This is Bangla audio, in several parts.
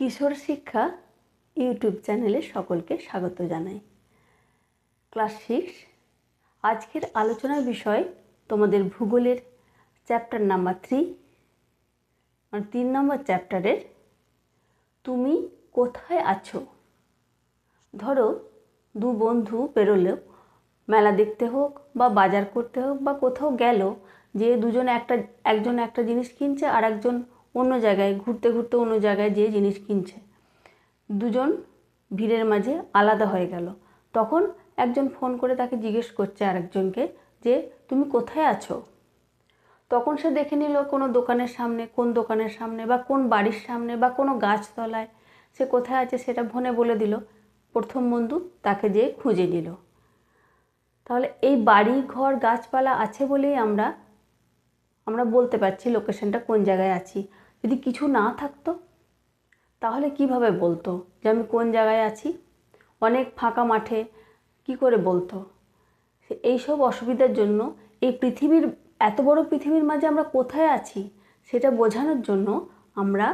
কিশোর শিক্ষা ইউটিউব চ্যানেলে সকলকে স্বাগত জানাই। ক্লাস সিক্স আজকের আলোচনার বিষয় তোমাদের ভূগোলের চ্যাপ্টার নাম্বার থ্রি মানে তিন নম্বর চ্যাপ্টারের তুমি কোথায় আছো? ধরো, দু বন্ধু বেরোলেও মেলা দেখতে হোক বা বাজার করতে হোক বা কোথাও গেল, যে দুজন একটা, একজন একটা জিনিস কিনছে আর একজন অন্য জায়গায়, ঘুরতে ঘুরতে অন্য জায়গায় যেয়ে জিনিস কিনছে। দুজন ভিড়ের মাঝে আলাদা হয়ে গেল। তখন একজন ফোন করে তাকে জিজ্ঞেস করছে আরেকজনকে যে, তুমি কোথায় আছো? তখন সে দেখে নিল কোনো দোকানের সামনে, কোন দোকানের সামনে বা কোন বাড়ির সামনে বা কোনো গাছতলায় সে কোথায় আছে সেটা ফোনে বলে দিল। প্রথম বন্ধু তাকে যেয়ে খুঁজে নিল। তাহলে এই বাড়ি, ঘর, গাছপালা আছে বলেই আমরা আমরা বলতে পারছি লোকেশনটা কোন জায়গায় আছি। যদি কিছু না থাকতো, তাহলে কীভাবে বলতো যে আমি কোন জায়গায় আছি? অনেক ফাঁকা মাঠে কি করে বলতো? এইসব অসুবিধার জন্য এই পৃথিবীর, এত বড় পৃথিবীর মাঝে আমরা কোথায় আছি সেটা বোঝানোর জন্য আমরা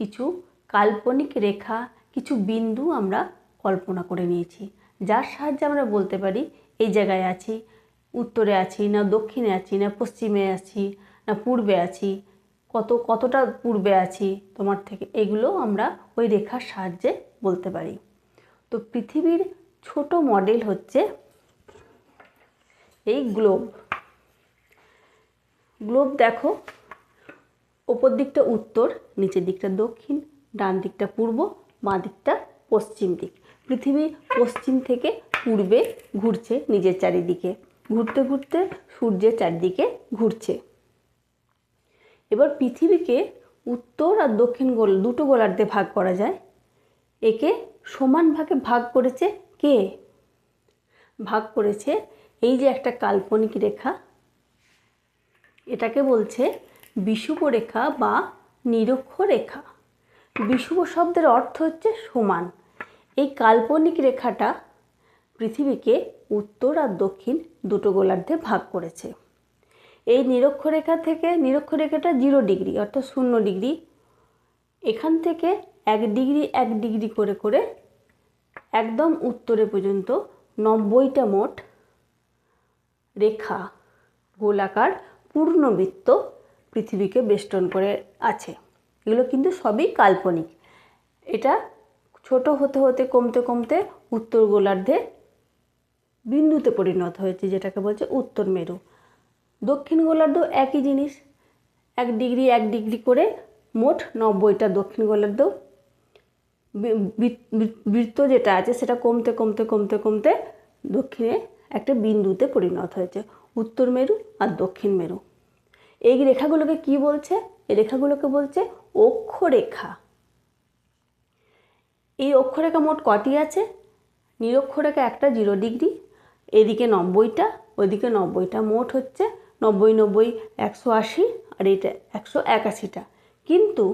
কিছু কাল্পনিক রেখা, কিছু বিন্দু আমরা কল্পনা করে নিয়েছি। যার সাহায্যে আমরা বলতে পারি, এই জায়গায় আছি, উত্তরে আছি, না দক্ষিণে আছি, না পশ্চিমে আছি, না পূর্বে আছি কত, কতটা পূর্বে আছি তোমার থেকে, এগুলো আমরা ওই রেখার সাহায্যে বলতে পারি। তো পৃথিবীর ছোট মডেল হচ্ছে এই গ্লোব গ্লোব দেখো, ওপর দিকটা উত্তর, নিচের দিকটা দক্ষিণ, ডান দিকটা পূর্ব, বাঁ দিকটা পশ্চিম দিক। পৃথিবী পশ্চিম থেকে পূর্বে ঘুরছে নিজের চারিদিকে। ঘুরতে ঘুরতে সূর্যের চারিদিকে ঘুরছে। এবার পৃথিবীকে উত্তর আর দক্ষিণ গোল দুটো গোলার্ধে ভাগ করা যায়। একে সমান ভাগে ভাগ করেছে কে? ভাগ করেছে এই যে একটা কাল্পনিক রেখা। এটাকে বলছে বিষুব রেখা বা নিরক্ষ রেখা। বিষুব শব্দের অর্থ হচ্ছে সমান। এই কাল্পনিক রেখাটা পৃথিবীকে উত্তর আর দক্ষিণ দুটো গোলার্ধে ভাগ করেছে। এই নিরক্ষরেখা থেকে নিরক্ষরেখাটা জিরো ডিগ্রি, অর্থাৎ শূন্য ডিগ্রি। এখান থেকে এক ডিগ্রি এক ডিগ্রি করে করে একদম উত্তরে পর্যন্ত নব্বইটা মোট রেখা গোলাকার পূর্ণবৃত্ত পৃথিবীকে বেষ্টন করে আছে। এগুলো কিন্তু সবই কাল্পনিক। এটা ছোট হতে হতে, কমতে কমতে উত্তর গোলার্ধে বিন্দুতে পরিণত হয়েছে, যেটাকে বলছে উত্তর মেরু। দক্ষিণ গোলার্ধ একই জিনিস। এক ডিগ্রি এক ডিগ্রি করে মোট নব্বইটা দক্ষিণ গোলার্ধ। বৃত্ত যেটা আছে সেটা কমতে কমতে কমতে কমতে দক্ষিণে একটা বিন্দুতে পরিণত হয়েছে। উত্তর মেরু আর দক্ষিণ মেরু। এই রেখাগুলোকে কি বলছে? এই রেখাগুলোকে বলছে অক্ষরেখা। এই অক্ষরেখা মোট কটি আছে? নিরক্ষরেখা একটা জিরো ডিগ্রি, এদিকে নব্বইটা ওইদিকে নব্বইটা। মোট হচ্ছে নব্বই নব্বই, একশো আশি আর এটা একশো একাশিটা। কিন্তু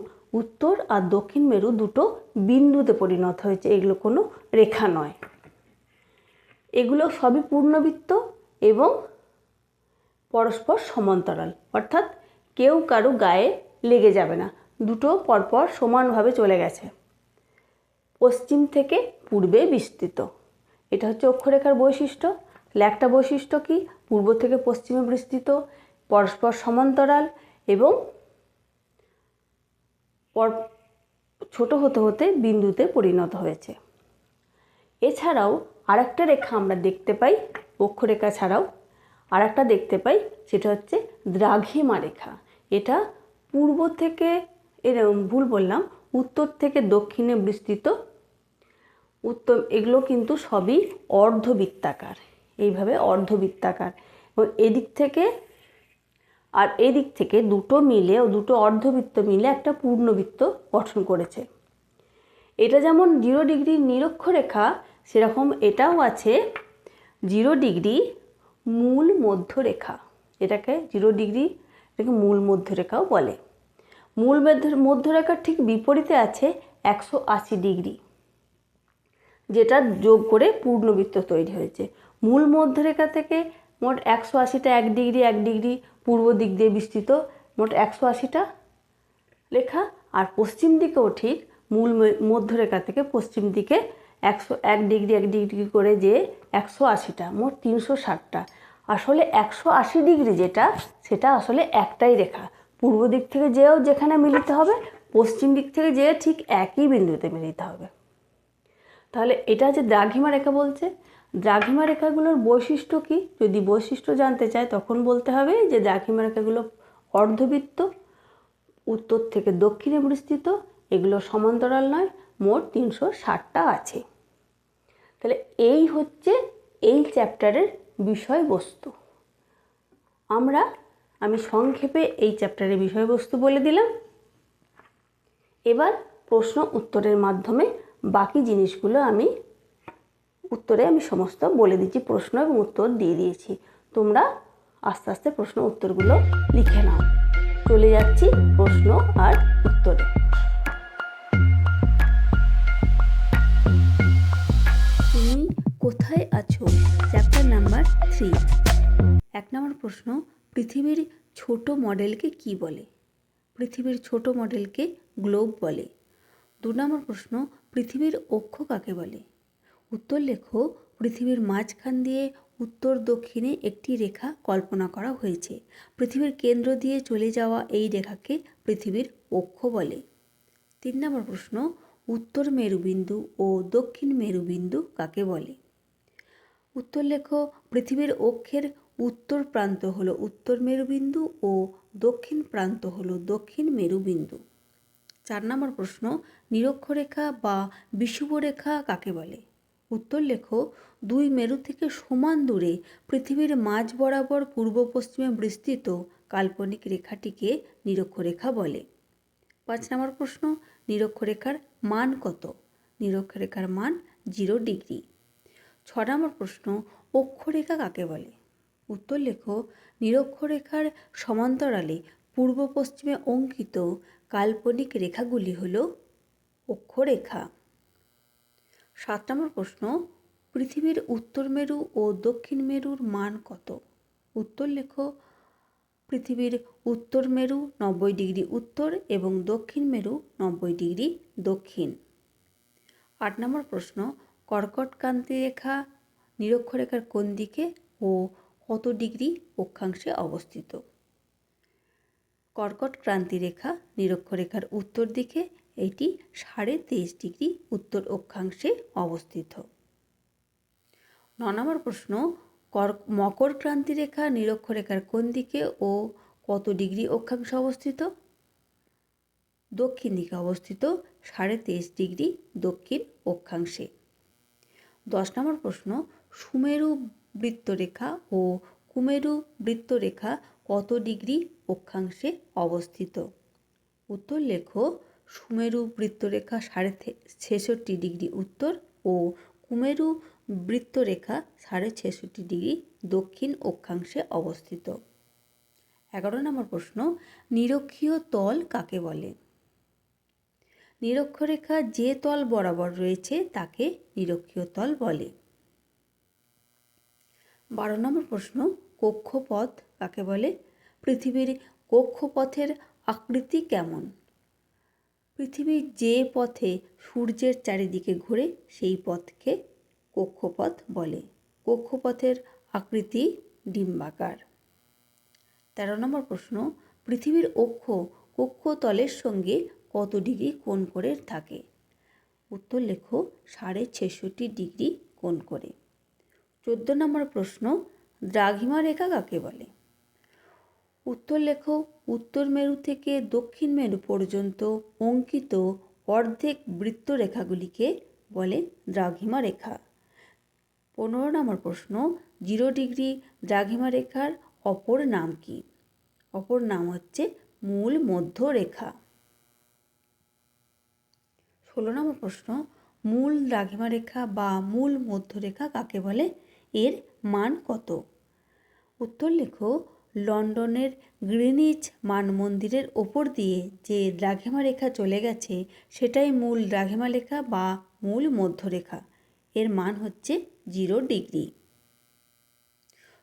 উত্তর আর দক্ষিণ মেরু দুটো বিন্দুতে পরিণত হয়েছে, এগুলো কোনো রেখা নয়। এগুলো সবই পূর্ণবৃত্ত এবং পরস্পর সমান্তরাল, অর্থাৎ কেউ কারও গায়ে লেগে যাবে না, দুটো পরপর সমানভাবে চলে গেছে। পশ্চিম থেকে পূর্বে বিস্তৃত। এটা হচ্ছে অক্ষরেখার বৈশিষ্ট্য। তাহলে একটা বৈশিষ্ট্য কি? পূর্ব থেকে পশ্চিমে বিস্তৃত, পরস্পর সমান্তরাল এবং পর, ছোট হতে হতে বিন্দুতে পরিণত হয়েছে। এছাড়াও আরেকটা রেখা আমরা দেখতে পাই, অক্ষরেখা ছাড়াও আর একটা দেখতে পাই, সেটা হচ্ছে দ্রাঘিমা রেখা। এটা পূর্ব থেকে, এর, ভুল বললাম, উত্তর থেকে দক্ষিণে বিস্তৃত, উত্তর, এগুলো কিন্তু সবই অর্ধবৃত্তাকার। এইভাবে অর্ধবৃত্তাকার। এবং এদিক থেকে আর এদিক থেকে দুটো মিলে ও দুটো অর্ধবৃত্ত মিলে একটা পূর্ণবৃত্ত গঠন করেছে। এটা যেমন জিরো ডিগ্রি নিরক্ষরেখা, সেরকম এটাও আছে জিরো ডিগ্রি মূল মধ্যরেখা। এটাকে জিরো ডিগ্রি, এটাকে মূল মধ্যরেখাও বলে। মূল মধ্যরেখার ঠিক বিপরীতে আছে একশো আশি ডিগ্রি, যেটা যোগ করে পূর্ণবৃত্ত তৈরি হয়েছে। মূল মধ্যরেখা থেকে মোট একশো আশিটা এক ডিগ্রি এক ডিগ্রি পূর্ব দিক দিয়ে বিস্তৃত, মোট একশো আশিটা লেখা। আর পশ্চিম দিকেও ঠিক মূল মধ্যরেখা থেকে পশ্চিম দিকে একশো, এক ডিগ্রি এক ডিগ্রি করে যে একশো আশিটা, মোট তিনশো ষাটটা। আসলে একশো আশি ডিগ্রি যেটা, সেটা আসলে একটাই রেখা। পূর্ব দিক থেকে যেও যেখানে মিলিত হবে, পশ্চিম দিক থেকে যেয়ে ঠিক একই বিন্দুতে মিলিত হবে। তাহলে এটা যে দ্রাঘিমা রেখা বলছে দ্রাঘিমা রেখাগুলোর বৈশিষ্ট্য কি? যদি বৈশিষ্ট্য জানতে চায়, তখন বলতে হবে যে দ্রাঘিমা রেখাগুলো অর্ধবৃত্ত, উত্তর থেকে দক্ষিণে বিস্তৃত, এগুলো সমান্তরাল নয়, মোট তিনশো ষাটটা আছে। তাহলে এই হচ্ছে এই চ্যাপ্টারের বিষয়বস্তু। আমরা, আমি সংক্ষেপে এই চ্যাপ্টারের বিষয়বস্তু বলে দিলাম। এবার প্রশ্ন উত্তরের মাধ্যমে বাকি জিনিসগুলো আমি উত্তরে আমি সমস্ত বলে দিচ্ছি প্রশ্ন এবং উত্তর দিয়ে দিয়েছি। তোমরা আস্তে আস্তে প্রশ্ন উত্তরগুলো লিখে নাও। চলে যাচ্ছি প্রশ্ন আর উত্তরে। তুমি কোথায় আছো? চ্যাপ্টার নাম্বার থ্রি এক নম্বর প্রশ্ন, পৃথিবীর ছোট মডেলকে কি বলে? পৃথিবীর ছোট মডেলকে গ্লোব বলে। দু নম্বর প্রশ্ন, পৃথিবীর অক্ষ কাকে বলে? উত্তর লেখো, পৃথিবীর মাঝখান দিয়ে উত্তর দক্ষিণে একটি রেখা কল্পনা করা হয়েছে। পৃথিবীর কেন্দ্র দিয়ে চলে যাওয়া এই রেখাকে পৃথিবীর অক্ষ বলে। তিন নম্বর প্রশ্ন, উত্তর মেরুবিন্দু ও দক্ষিণ মেরুবিন্দু কাকে বলে? উত্তর লেখো, পৃথিবীর অক্ষের উত্তর প্রান্ত হল উত্তর মেরুবিন্দু ও দক্ষিণ প্রান্ত হল দক্ষিণ মেরুবিন্দু। চার নম্বর প্রশ্ন, নিরক্ষরেখা বা বিষুবরেখা কাকে বলে? উত্তর লেখো, দুই মেরু থেকে সমান দূরে, পৃথিবীর মাঝ বরাবর পূর্ব পশ্চিমে বিস্তৃত, কাল্পনিক রেখাটিকে নিরক্ষরেখা বলে। পাঁচ নম্বর প্রশ্ন, নিরক্ষরেখার মান কত? নিরক্ষরেখার মান জিরো ডিগ্রি। ছ নম্বর প্রশ্ন, অক্ষরেখা কাকে বলে? উত্তর লেখো, নিরক্ষরেখার সমান্তরালে পূর্ব পশ্চিমে অঙ্কিত কাল্পনিক রেখাগুলি হল অক্ষরেখা। সাত নম্বর প্রশ্ন, পৃথিবীর উত্তর মেরু ও দক্ষিণ মেরুর মান কত? উত্তর লেখো, পৃথিবীর উত্তর মেরু নব্বই ডিগ্রি উত্তর এবং দক্ষিণ মেরু নব্বই ডিগ্রি দক্ষিণ। আট নম্বর প্রশ্ন কর্কটক্রান্তি রেখা নিরক্ষরেখার কোন দিকে ও কত ডিগ্রি অক্ষাংশে অবস্থিত? কর্কট ক্রান্তি রেখা নিরক্ষরেখার উত্তর দিকে এটি সাড়ে তেইশ ডিগ্রি উত্তর অক্ষাংশে অবস্থিত। ন নম্বর প্রশ্ন, কর, মকর ক্রান্তি রেখা নিরক্ষরেখার কোন দিকে ও কত ডিগ্রি অক্ষাংশে অবস্থিত? দক্ষিণ দিকে অবস্থিত সাড়ে তেইশ ডিগ্রি দক্ষিণ অক্ষাংশে। দশ নম্বর প্রশ্ন, সুমেরু বৃত্তরেখা ও কুমেরু বৃত্তরেখা কত ডিগ্রি অক্ষাংশে অবস্থিত? উত্তর লেখো সুমেরু বৃত্তরেখা সাড়ে ছেষট্টি ডিগ্রি উত্তর ও কুমেরু বৃত্তরেখা সাড়ে ছেষট্টি ডিগ্রি দক্ষিণ অক্ষাংশে অবস্থিত। এগারো নম্বর প্রশ্ন, নিরক্ষীয় তল কাকে বলে? নিরক্ষরেখা যে তল বরাবর রয়েছে তাকে নিরক্ষীয় তল বলে। বারো নম্বর প্রশ্ন, কক্ষপথ কাকে বলে? পৃথিবীর কক্ষপথের আকৃতি কেমন? পৃথিবী যে পথে সূর্যের চারিদিকে ঘোরে, সেই পথকে কক্ষপথ বলে। কক্ষপথের আকৃতি ডিম্বাকার। তেরো নম্বর প্রশ্ন, পৃথিবীর অক্ষ কক্ষতলের সঙ্গে কত ডিগ্রি কোণ করে থাকে? উত্তর লেখো, সাড়ে ছেষট্টি ডিগ্রি কোণ করে। চোদ্দ নম্বর প্রশ্ন, দ্রাঘিমা রেখা কাকে বলে? উত্তর লেখো উত্তর মেরু থেকে দক্ষিণ মেরু পর্যন্ত অঙ্কিত অর্ধেক বৃত্তরেখাগুলিকে বলে দ্রাঘিমা রেখা। পনেরো নম্বর প্রশ্ন, জিরো ডিগ্রি দ্রাঘিমা রেখার অপর নাম কি? অপর নাম হচ্ছে মূল মধ্যরেখা ষোলো নম্বর প্রশ্ন, মূল দ্রাঘিমা রেখা বা মূল মধ্যরেখা কাকে বলে? এর মান কত? উত্তর লেখো লন্ডনের গ্রিনিচ মানমন্দিরের ওপর দিয়ে যে দ্রাঘিমা রেখা চলে গেছে, সেটাই মূল দ্রাঘিমা রেখা বা মূল মধ্যরেখা। এর মান হচ্ছে জিরো ডিগ্রি।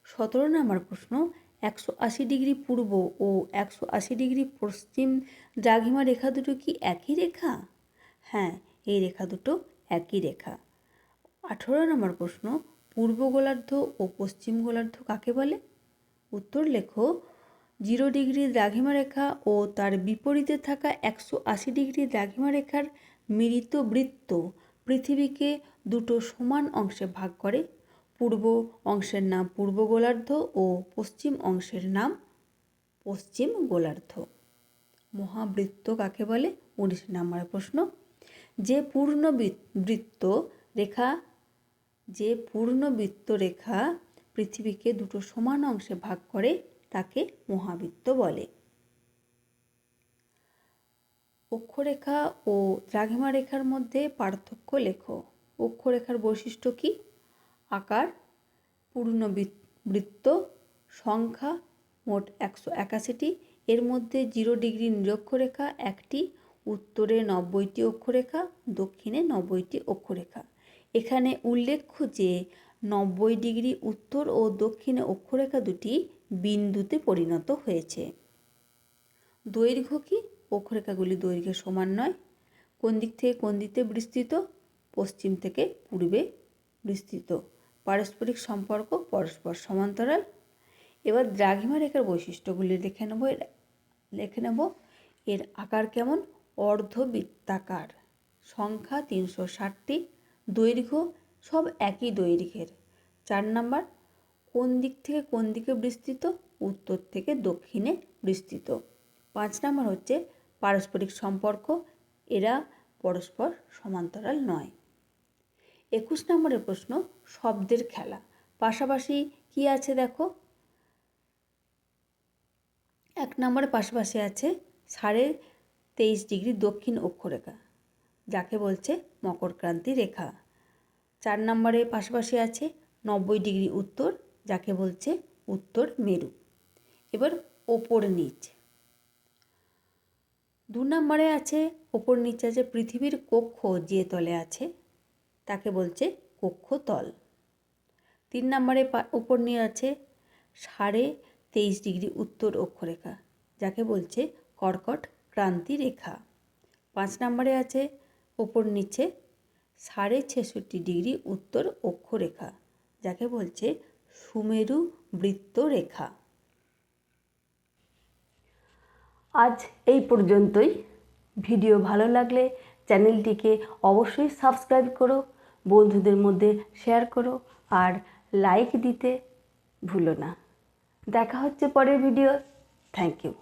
সতেরো নম্বর প্রশ্ন, একশো আশি ডিগ্রি পূর্ব ও একশো আশি ডিগ্রি পশ্চিম দ্রাঘিমা রেখা দুটো কি একই রেখা? হ্যাঁ এই রেখা দুটো একই রেখা। আঠেরো নম্বর প্রশ্ন, পূর্ব গোলার্ধ ও পশ্চিম গোলার্ধ কাকে বলে? উত্তর লেখো, জিরো ডিগ্রি দ্রাঘিমা রেখা ও তার বিপরীতে থাকা একশো আশি ডিগ্রি দ্রাঘিমা রেখার মিলিত বৃত্ত পৃথিবীকে দুটো সমান অংশে ভাগ করে। পূর্ব অংশের নাম পূর্ব গোলার্ধ ও পশ্চিম অংশের নাম পশ্চিম গোলার্ধ। মহাবৃত্ত কাকে বলে? উনিশ নম্বরের প্রশ্ন। যে পূর্ণ বৃত্ত রেখা, যে পূর্ণ বৃত্ত রেখা পৃথিবীকে দুটো সমান অংশে ভাগ করে তাকে মহাবৃত্ত বলে। অক্ষরেখা ও দ্রাঘিমা রেখার মধ্যে পার্থক্য লেখো। অক্ষরেখার বৈশিষ্ট্য কি? আকার, পূর্ণ বৃত- বৃত্ত, সংখ্যা মোট একশো একাশিটি। এর মধ্যে জিরো ডিগ্রি নিরক্ষরেখা একটি, উত্তরে নব্বইটি অক্ষরেখা, দক্ষিণে নব্বইটি অক্ষরেখা। এখানে উল্লেখ্য যে নব্বই ডিগ্রি উত্তর ও দক্ষিণে অক্ষরেখা দুটি বিন্দুতে পরিণত হয়েছে। দৈর্ঘ্য কি? অক্ষরেখাগুলি দৈর্ঘ্যে সমান নয়। কোন দিক থেকে কোন দিকে বিস্তৃত? পশ্চিম থেকে পূর্বে বিস্তৃত। পারস্পরিক সম্পর্ক পরস্পর সমান্তরাল। এবার দ্রাঘিমা রেখার বৈশিষ্ট্যগুলি লিখে নেব। লিখে নেব। এর আকার কেমন? অর্ধবৃত্তাকার। সংখ্যা তিনশো ষাটটি দৈর্ঘ্য সব একই দৈর্ঘ্যের। চার নাম্বার, কোন দিক থেকে কোন দিকে বিস্তৃত? উত্তর থেকে দক্ষিণে বিস্তৃত। পাঁচ নাম্বার হচ্ছে পারস্পরিক সম্পর্ক। এরা পরস্পর সমান্তরাল নয়। একুশ নম্বরের প্রশ্ন, শব্দের খেলা। পাশাপাশি কি আছে দেখো? এক নম্বরে পাশাপাশি আছে সাড়ে তেইশ ডিগ্রি দক্ষিণ অক্ষরেখা, যাকে বলছে মকরক্রান্তি রেখা। চার নম্বরে পাশাপাশি আছে নব্বই ডিগ্রি উত্তর, যাকে বলছে উত্তর মেরু। এবার ওপর নিচ। দু নম্বরে আছে, ওপর নিচে আছে পৃথিবীর কক্ষ যে তলে আছে, তাকে বলছে কক্ষতল তিন নম্বরে উপর নিয়ে আছে সাড়ে তেইশ ডিগ্রি উত্তর অক্ষরেখা, যাকে বলছে কর্কট ক্রান্তি রেখা পাঁচ নম্বরে আছে, ওপর নিচে সাড়ে ছেষট্টি ডিগ্রি উত্তর অক্ষরেখা, যাকে বলছে সুমেরু বৃত্ত রেখা আজ এই পর্যন্তই। ভিডিও ভালো লাগলে চ্যানেলটিকে অবশ্যই সাবস্ক্রাইব করো, বন্ধুদের মধ্যে শেয়ার করো আর লাইক দিতে ভুলো না। দেখা হচ্ছে পরের ভিডিও থ্যাংক ইউ।